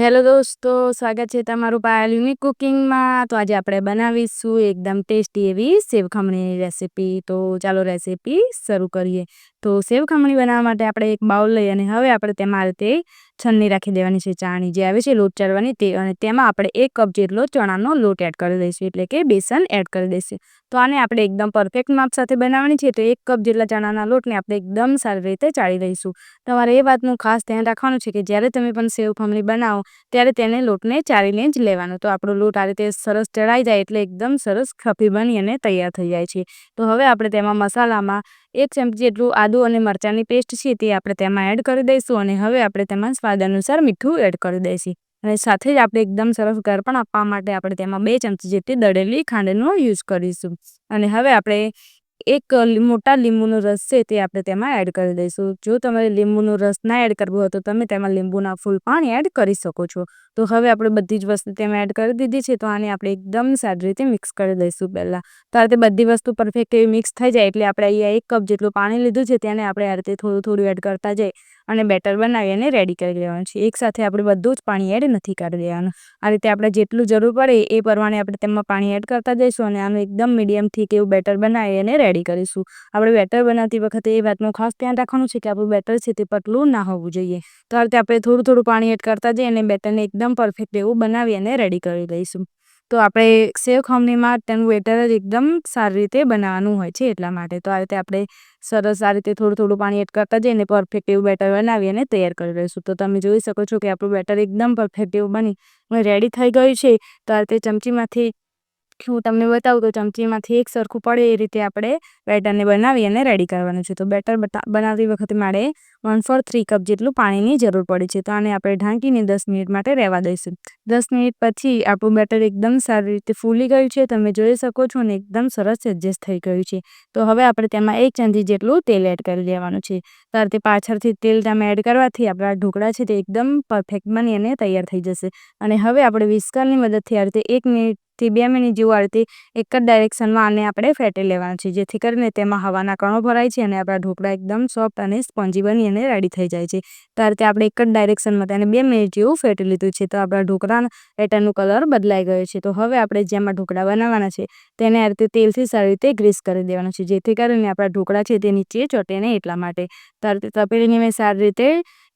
Hello દોસ્તો, સ્વાગત છે તમારું પાયલ યુનિક કુકિંગમાં. તો આજે આપણે બનાવીશું એકદમ ટેસ્ટી એવી સેવ ખમણીની રેસીપી. તો ચાલો રેસીપી શરૂ કરીએ. તો સેવ ખમણી બનાવવા માટે આપણે એક બાઉલ લઈ અને હવે આપણે તેમાં તે છન્ની રાખી દેવાની છે ચાણી જે આવે છે લોટ ચાળવાની તે અને તેમાં આપણે એક કપ જેટલો ચણાનો લોટ એડ કરી દઈશું, એટલે કે બેસન એડ કરી દઈશું. તો આને આપણે એકદમ પરફેક્ટ માપ સાથે બનાવવાની છે, તો એક કપ જેટલા ચણાના લોટને આપણે એકદમ સારી રીતે ચાળી દઈશું તમારે એ વાતનું ખાસ ધ્યાન રાખવાનું છે કે જ્યારે તમે પણ સેવ ખમણી બનાવો, ત્યારે તેને લોટને ચાળીને જ લેવાનો. તો આપણો લોટ આ રીતે સરસ ચડાઈ જાય એટલે એકદમ સરસ ખફી બની અને તૈયાર થઈ જાય છે. તો હવે આપણે તેમાં મસાલામાં એક ચમચી જેટલું આદુ અને મરચાંની પેસ્ટ છે તે આપણે તેમાં એડ કરી દઈશું અને હવે આપણે તેમાં સ્વાદ અનુસાર મીઠું એડ કરી દઈશું. અને સાથે જ આપણે એકદમ સરસ ગરપણ આપવા માટે આપણે તેમાં બે ચમચી જેટલી દળેલી ખાંડનો યુઝ કરીશું. અને હવે આપણે એક મોટા લીંબુનો રસ છે તે આપણે તેમાં એડ કરી દઈશું. જો તમારે લીંબુનો રસ ના એડ કરવો હોય તો તમે તેમાં લીંબુના ફૂલ પણ એડ કરી શકો છો. તો હવે આપણે બધી જ વસ્તુ તેમાં એડ કરી દીધી છે તો આને આપણે એકદમ સારી રીતે મિક્સ કરી દઈશું પહેલાં. તો આ રીતે બધી વસ્તુ પરફેક્ટ એવી મિક્સ થઈ જાય એટલે આપણે અહીંયા એક કપ જેટલું પાણી લીધું છે તેને આપણે આ રીતે થોડું થોડું એડ કરતા જઈએ. અને બેટર બનાવી અને રેડી કરી લેવાનું છે. એકસાથે આપણે બધું જ પાણી એડ નથી કરી દેવાનું. આ રીતે આપણે જેટલું જરૂર પડે એ પ્રમાણે આપણે તેમાં પાણી એડ કરતા જઈશું અને આનું એકદમ મીડિયમથી કેવું બેટર બનાવી અને રેડી કરીશું. આપણે બેટર બનાવતી વખતે એ વાતનું ખાસ ધ્યાન રાખવાનું છે કે આપણું બેટર છે તે પતલું ના હોવું જોઈએ. તો આ રીતે આપણે થોડું થોડું પાણી એડ કરતા જઈએ અને બેટરને એકદમ પરફેક્ટ એવું બનાવી અને રેડી કરી લઈશું. તો આપણે સેવ ખમણીમાં તેનું બેટર જ એકદમ સારી રીતે બનાવવાનું હોય છે એટલા માટે. તો આ રીતે આપણે સરસ આ રીતે થોડું થોડું પાણી એડ કરતા જઈને પરફેક્ટ એવું બેટર બનાવી અને તૈયાર કરી લઈશું. તો તમે જોઈ શકો છો કે આપણું બેટર એકદમ પરફેક્ટ એવું બની રેડી થઈ ગયું છે. તો આ રીતે ચમચીમાંથી હું તમને બતાવું તો ચમચીમાંથી એક સરખું પડે એ રીતે આપણે બેટરને બનાવી અને રેડી કરવાનું છે. તો બેટર બનાવતી વખતે મારે વન ફોર થ્રી કપ જેટલું પાણીની જરૂર પડે છે. તો આને આપણે ઢાંકીને દસ મિનિટ માટે રહેવા દઈશું. દસ મિનિટ પછી આપણું બેટર એકદમ સારી રીતે ફૂલી ગયું છે. તમે જોઈ શકો છો અને એકદમ સરસ એડજસ્ટ થઈ ગયું છે. તો હવે આપણે તેમાં એક ચમચી જેટલું તેલ એડ કરી દેવાનું છે. ત્યારે તે પાછળથી તેલ તમે એડ કરવાથી આપણા ઢોકળા છે તે એકદમ પરફેક્ટ બની અને તૈયાર થઈ જશે. અને હવે આપણે વિસ્કરની મદદથી આ રીતે એક મિનિટ થી બે મિનિટ જેવું આ એક જ ડાયરેક્શનમાં આને આપણે ફેટી લેવાનું છે જેથી કરીને તેમાં હવાના કણો ભરાય છે અને આપણા ઢોકળા એકદમ સોફ્ટ અને સ્પોન્જી બની અને રેડી થઈ જાય છે. તો આ આપણે એક જ ડાયરેક્શનમાં તેને બે મિનિટ જેવું ફેટી લીધું છે. તો આપણા ઢોકળાના પેટર્નનું કલર બદલાઈ ગયો છે. તો હવે આપણે જેમાં ઢોકળા બનાવવાના છે, તેને આ રીતે તેલથી સારી રીતે ગ્રીસ કરી દેવાનું છે. જેથી કરીને આપણા ઢોકળા છે તે નીચે ચોટે નહીં એટલા માટે. તો તપેલીને મેં સારી રીતે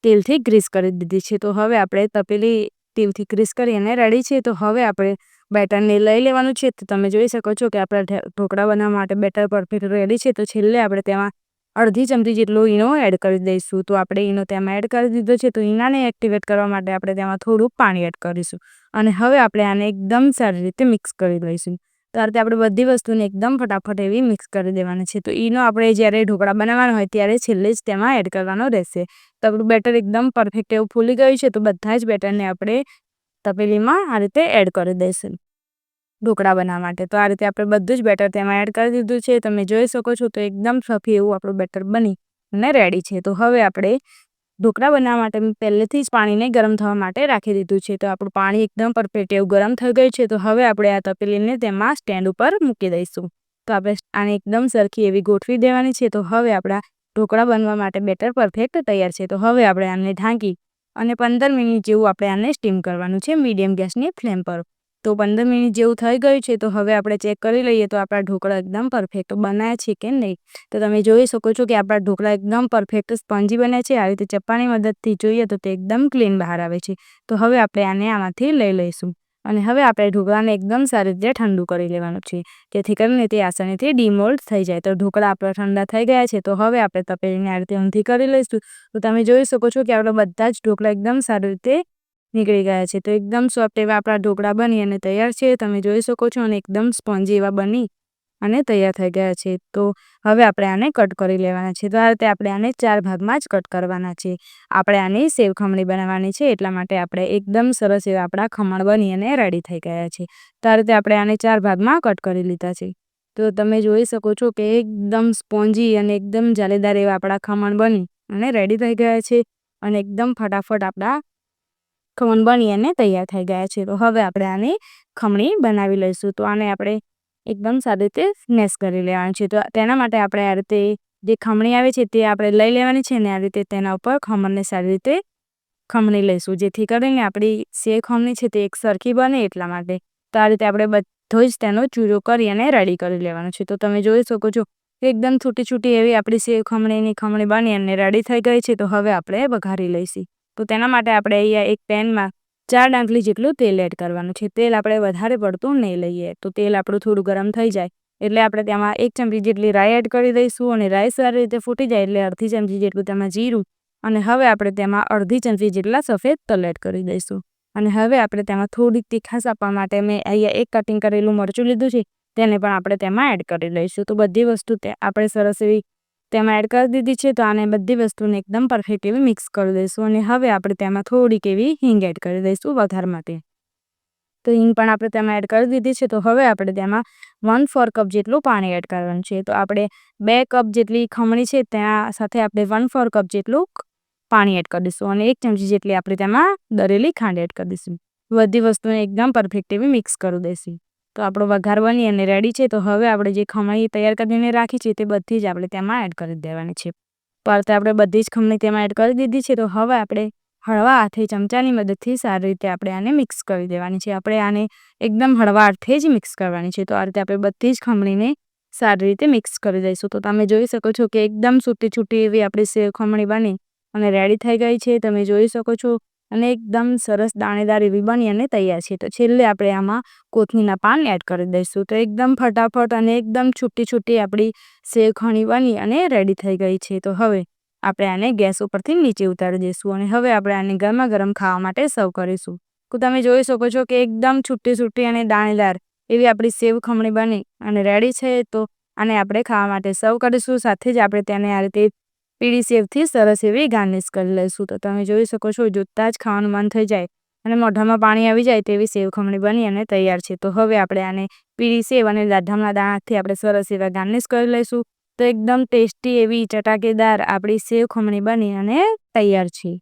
તેલથી ગ્રીસ કરી દીધી છે. તો હવે આપણે તપેલી તેલથી ગ્રીસ કરી અને રેડી છે. તો હવે આપણે બેટરને લઈ લેવાનું છે. તો તમે જોઈ શકો છો કે આપણા ઢોકળા બનાવવા માટે બેટર પરફેક્ટ રેડી છે. તો છેલ્લે આપણે તેમાં અડધી ચમચી જેટલો ઈનો એડ કરી દઈશું. તો આપણે ઈનો તેમાં એડ કરી દીધો છે. તો ઈનાને એક્ટિવેટ કરવા માટે આપણે તેમાં થોડું પાણી એડ કરીશું. અને હવે આપણે આને એકદમ સારી રીતે મિક્સ કરી લઈશું. તો આ રીતે આપણે બધી વસ્તુને એકદમ ફટાફટ એવી મિક્સ કરી દેવાની છે. તો ઈનો આપણે જ્યારે ઢોકળા બનાવવાનો હોય ત્યારે છેલ્લે જ તેમાં એડ કરવાનો રહેશે. તો આપણું બેટર એકદમ પરફેક્ટ એવું ફૂલી ગયું છે. તો બધા જ બેટરને આપણે તપેલીમાં આ રીતે એડ કરી દઈશું. ઢોકળા બનાવવા માટે. તો આ રીતે આપણે બધું જ બેટર તેમાં એડ કરી દીધું છે. તમે જોઈ શકો છો તો એકદમ સફી એવું આપણું બેટર બની અને રેડી છે. તો હવે આપણે ઢોકળા બનાવવા માટે પહેલેથી જ પાણીને ગરમ થવા માટે રાખી દીધું છે. તો આપણું પાણી એકદમ પરફેક્ટ એવું ગરમ થઈ ગયું છે. તો હવે આપણે આ તપેલીને તેમાં સ્ટેન્ડ ઉપર મૂકી દઈશું. તો આપણે આને એકદમ સરખી એવી ગોઠવી દેવાની છે. તો હવે આપણા ઢોકળા બનવા માટે બેટર પરફેક્ટ તૈયાર છે. તો હવે આપણે આને ઢાંકી અને પંદર મિનિટ જેવું આપણે આને સ્ટીમ કરવાનું છે. મીડિયમ ગેસની ફ્લેમ પર. તો પંદર મિનિટ જેવું થઈ ગયું છે, તો હવે આપણે ચેક કરી લઈએ તો આપણા ઢોકળા એકદમ પરફેક્ટ બનાવ્યા છે કે નહીં? તો તમે જોઈ શકો છો કે આપણા ઢોકળા એકદમ પરફેક્ટ સ્પંજી બન્યા છે, આ રીતે ચપ્પાની મદદથી જોઈએ તો તે એકદમ ક્લીન બહાર આવે છે. તો હવે આપણે આને આમાંથી લઈ લઈશું. અને હવે આપણે ઢોકળાને એકદમ સારી રીતે ઠંડુ કરી લેવાનું છે, જેથી કરીને તે આસાનીથી ડીમોલ્ડ થઈ જાય. તો ઢોકળા આપણા ઠંડા થઈ ગયા છે, તો હવે આપણે તપેલીને આ રીતે ઊંધી કરી લઈશું. તો તમે જોઈ શકો છો કે આપણા બધા જ ઢોકળા એકદમ સારી રીતે નીકળી ગયા છે. તો એકદમ સોફ્ટ એવા આપણા ઢોકળા બની અને તૈયાર છે. તમે જોઈ શકો છો અને એકદમ સ્પોન્જી એવા બની અને તૈયાર થઈ ગયા છે. તો હવે આપણે આને કટ કરી લેવાના છે. તો આ રીતે આપણે આને ચાર ભાગમાં જ કટ કરવાના છે. આપણે આની સેવ ખમણી બનાવવાની છે. એટલા માટે આપણે એકદમ સરસ એવા આપણા ખમણ બની અને રેડી થઈ ગયા છે. તો આ રીતે આપણે આને ચાર ભાગમાં કટ કરી લીધા છે. તો તમે જોઈ શકો છો કે એકદમ સ્પોન્જી અને એકદમ જાલેદાર એવા આપણા ખમણ બની અને રેડી થઈ ગયા છે. અને એકદમ ફટાફટ આપણા ખમણ બની અને તૈયાર થઈ ગયા છે. તો હવે આપણે આને ખમણી બનાવી લઈશું. તો આને આપણે એકદમ સારી રીતે સ્મેશ કરી લેવાનું છે. તો તેના માટે આપણે આ રીતે જે ખમણી આવે છે તે આપણે લઈ લેવાની છે ને આ રીતે તેના ઉપર ખમણને સારી રીતે ખમણી લઈશું. જેથી કરીને આપણી સે ખમણી છે તે એક સરખી બને એટલા માટે. તો આ રીતે આપણે બધો જ તેનો ચૂરો કરી અને રેડી કરી લેવાનો છે. તો તમે જોઈ શકો છો એકદમ છૂટી છૂટી એવી આપણી સેવ ખમણીની ખમણી બની અને રેડી થઈ ગઈ છે. તો હવે આપણે વઘારી લઈશું. તો તેના માટે આપણે અહીંયા એક પેનમાં ચાર ડાંકલી જેટલું તેલ એડ કરવાનું છે. તેલ આપણે વધારે પડતું નહીં લઈએ તો તેલ આપણું થોડું ગરમ થઈ જાય. એટલે આપણે તેમાં એક ચમચી જેટલી રાઈ એડ કરી દઈશું અને રાઈ સારી રીતે ફૂટી જાય એટલે અડધી ચમચી જેટલું તેમાં જીરું અને હવે આપણે તેમાં અડધી ચમચી જેટલા સફેદ તલ એડ કરી દઈશું. અને હવે આપણે તેમાં થોડીક તીખાશ આપવા માટે મેં અહીંયા એક કટિંગ કરેલું મરચું લીધું છે. તેને પણ આપણે તેમાં એડ કરી લઈશું. તો બધી વસ્તુ આપણે સરસ એવી તેમાં એડ કરી દીધી છે, તો આને બધી વસ્તુને એકદમ પરફેક્ટ એવી મિક્સ કરી દઈશું અને હવે આપણે તેમાં થોડીક એવી હિંગ એડ કરી દઈશું વઘાર માટે. તો હિંગ પણ આપણે તેમાં એડ કરી દીધી છે, તો હવે આપણે તેમાં વન ફોર કપ જેટલું પાણી એડ કરવાનું છે. તો આપણે બે કપ જેટલી ખમણી છે, ત્યાં સાથે આપણે વન ફોર કપ જેટલું પાણી એડ કરી દઈશું અને એક ચમચી જેટલી આપણે તેમાં દરેલી ખાંડ એડ કરી દઈશું. બધી વસ્તુને એકદમ પરફેક્ટ એવી મિક્સ કરી દઈશું. તો આપણો વઘાર બની અને રેડી છે, તો હવે આપણે જે ખમણી તૈયાર કરીને રાખી છે, તે બધી જ આપણે તેમાં એડ કરી દેવાની છે. પરતે આપણે બધી જ ખમણી તેમાં એડ કરી દીધી છે, તો હવે આપણે હળવા હાથે ચમચાની મદદથી સારી રીતે આપણે આને મિક્સ કરી દેવાની છે. આપણે આને એકદમ હળવા હાથે જ મિક્સ કરવાની છે, તો આ રીતે આપણે બધી જ ખમણીને સારી રીતે મિક્સ કરી દઈશું. તો તમે જોઈ શકો છો કે એકદમ છૂટી છૂટી એવી આપણી ખમણી બની અને રેડી થઈ ગઈ છે. તમે જોઈ શકો છો અને એકદમ સરસ દાણેદાર એવી બની અને તૈયાર છે. તો છેલ્લે આપણે આમાં કોથમીરના પાન એડ કરી દઈશું. તો એકદમ ફટાફટ અને એકદમ છૂટી છૂટી આપણી શેખણી બની અને રેડી થઈ ગઈ છે. તો હવે આપણે આને ગેસ ઉપરથી નીચે ઉતારી દઈશું અને હવે આપણે આને ગરમા ગરમ ખાવા માટે સર્વ કરીશું. તો તમે જોઈ શકો છો કે એકદમ છૂટી છૂટી અને દાણેદાર એવી આપણી સેવ ખમણી બની અને રેડી છે. તો આને આપણે ખાવા માટે સર્વ કરીશું. સાથે જ આપણે તેને આ રીતે પીળી સેવથી સરસ એવી ગાર્નિશ કરી લઈશું. તો તમે જોઈ શકો છો, જોતાં જ ખાવાનું મન થઈ જાય અને મોઢામાં પાણી આવી જાય તેવી સેવ ખમણી બની અને તૈયાર છે. તો હવે આપણે આને પીળી સેવ અને દાઢમના દાણાથી આપણે સરસ એવા ગાર્નિશ કરી લઈશું. તો એકદમ ટેસ્ટી એવી ચટાકેદાર આપણી સેવ ખમણી બની અને તૈયાર છે.